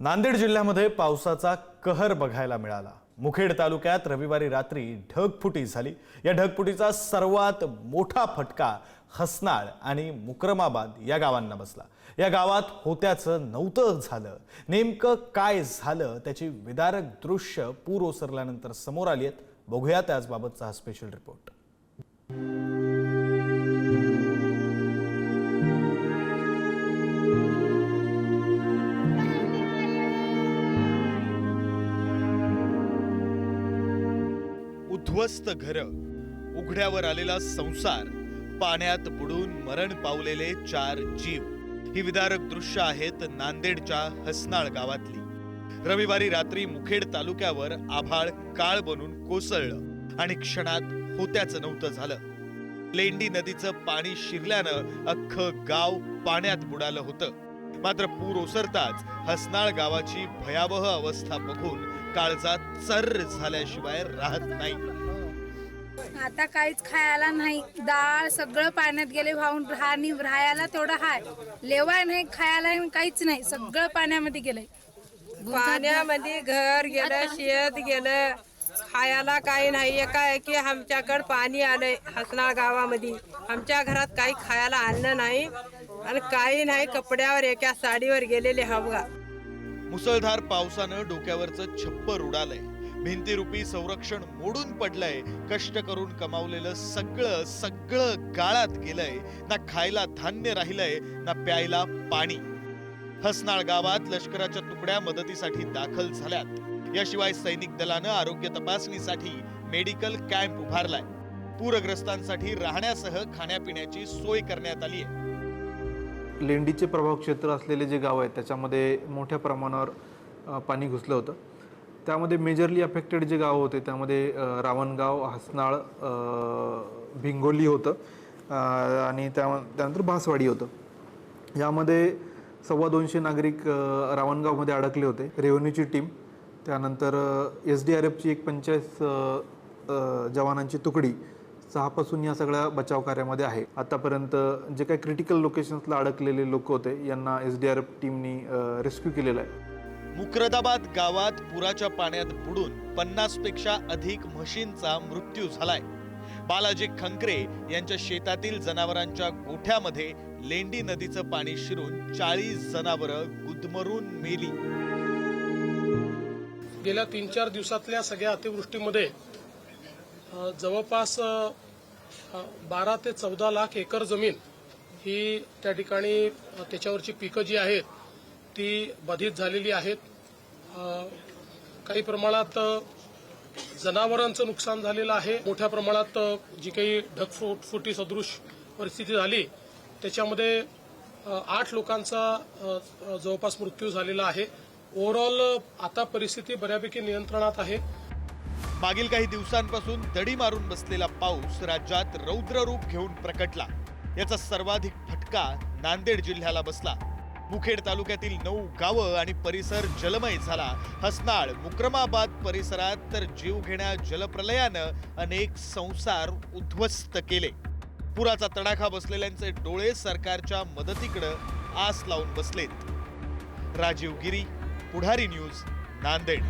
नांदेड जिल्ह्यामध्ये पावसाचा कहर बघायला मिळाला. मुखेड तालुक्यात रविवारी रात्री ढगफुटी झाली. या ढगफुटीचा सर्वात मोठा फटका हसनाळ आणि मुक्रमाबाद या गावांना बसला. या गावात होत्याचं नव्हतं झालं. नेमकं काय झालं त्याची विदारक दृश्य पूर ओसरल्यानंतर समोर आली आहेत. बघूया त्याचबाबतचा हा स्पेशल रिपोर्ट उद्ध्वस्त घर उघड्यावर आलेला संसार पाण्यात बुडून मरण पावलेले चार जीव. ही विदारक दृश्य आहेत नांदेडच्या हसनाळ गावातली. रविवारी रात्री मुखेड तालुक्यावर आभाळ काळ बनून कोसळलं आणि क्षणात होत्याचं नव्हतं झालं. लेंडी नदीचं पाणी शिरल्यानं अख्खं गाव पाण्यात बुडालं होतं. मात्र पूर ओसरताच हसनाळ गावाची भयावह अवस्था बघून काळजात चर्र झाल्याशिवाय राहत नाही. आता काहीच खायला नाही. डाळ सगळं पाण्यात गेले वाहून राहणी राहायला तेवढं हाय. लेवाय नाही खायला नाही, काहीच नाही. सगळं पाण्यामध्ये गेलंय. पाण्यामध्ये घर गेलं शेत गेलं. खायला काही नाही. एकाएकी आमच्याकडे पाणी आलंय हसनाळ गावामध्ये. आमच्या घरात काही खायला आणलं नाही. आणि काही नाही कपड्यावर एका साडीवर गेलेले हवगा मुसळधार पावसानं डोक्यावरचं छप्पर उडालंय. भिंतीरूपी संरक्षण मोडून पडलंय. कष्ट करून कमावलेलं सगळं सगळं गाळात गेलंय. ना खायला धान्य राहिलंय ना प्यायला पाणी. हसनाळ गावात लष्कराच्या तुकड्या मदतीसाठी दाखल झाल्यात. याशिवाय सैनिक दलानं आरोग्य तपासणीसाठी मेडिकल कॅम्प उभारलाय. पूरग्रस्तांसाठी राहण्यासह खाण्यापिण्याची सोय करण्यात आली आहे लेंडीचे प्रभाव क्षेत्र असलेले जे गाव आहेत त्याच्यामध्ये मोठ्या प्रमाणावर पाणी घुसलं होतं. त्यामध्ये मेजरली अफेक्टेड जे गाव होते त्यामध्ये रावणगाव हसनाळ भिंगोली होतं आणि त्या त्यानंतर भासवाडी होतं. यामध्ये सव्वा दोनशे नागरिक रावणगावमध्ये अडकले होते रेव्हन्यूची टीम. त्यानंतर एस डी आर एफची एक पंचायत जवानांची तुकडी. सहापासून या सगळ्या बचाव कार्यामध्ये आहे. आतापर्यंत जे काही क्रिटिकल लोकेशन्सला अडकलेले लोक होते यांना एस डी आर एफ टीमनी रेस्क्यू केलेलं आहे. मुक्रदाबाद गावात पुराच्या पाण्यात बुडून पन्नासपेक्षा अधिक म्हशींचा मृत्यू झालाय. बालाजी खंकरे यांच्या शेतातील जनावरांच्या गोठ्यामध्ये लेंडी नदीचं पाणी शिरून चाळीस जनावरं गुदमरून मेली. गेल्या तीन चार दिवसातल्या सगळ्या अतिवृष्टीमध्ये जवळपास बारा ते चौदा लाख एकर जमीन ही त्या ठिकाणी त्याच्यावरची पिकं जी आहेत ती बाधित झालेली आहेत. काही प्रमाणात जनावरांचं नुकसान झालेलं आहे. मोठ्या प्रमाणात जी काही ढगफुट फुटी सदृश परिस्थिती झाली त्याच्यामध्ये आठ लोकांचा जवळपास मृत्यू झालेला आहे. ओव्हरऑल आता परिस्थिती बऱ्यापैकी नियंत्रणात आहे. मागील काही दिवसांपासून दडी मारून बसलेला पाऊस राज्यात रौद्र रूप घेऊन प्रकटला. याचा सर्वाधिक फटका नांदेड जिल्ह्याला बसला. मुखेड तालुक्यातील नऊ गावं आणि परिसर जलमय झाला. हसनाळ मुक्रमाबाद परिसरात तर जीवघेण्या जलप्रलयानं अनेक संसार उद्ध्वस्त केले. पुराचा तडाखा बसलेल्यांचे डोळे सरकारच्या मदतीकडं आस लावून बसलेत. राजीव गिरी पुढारी न्यूज नांदेड.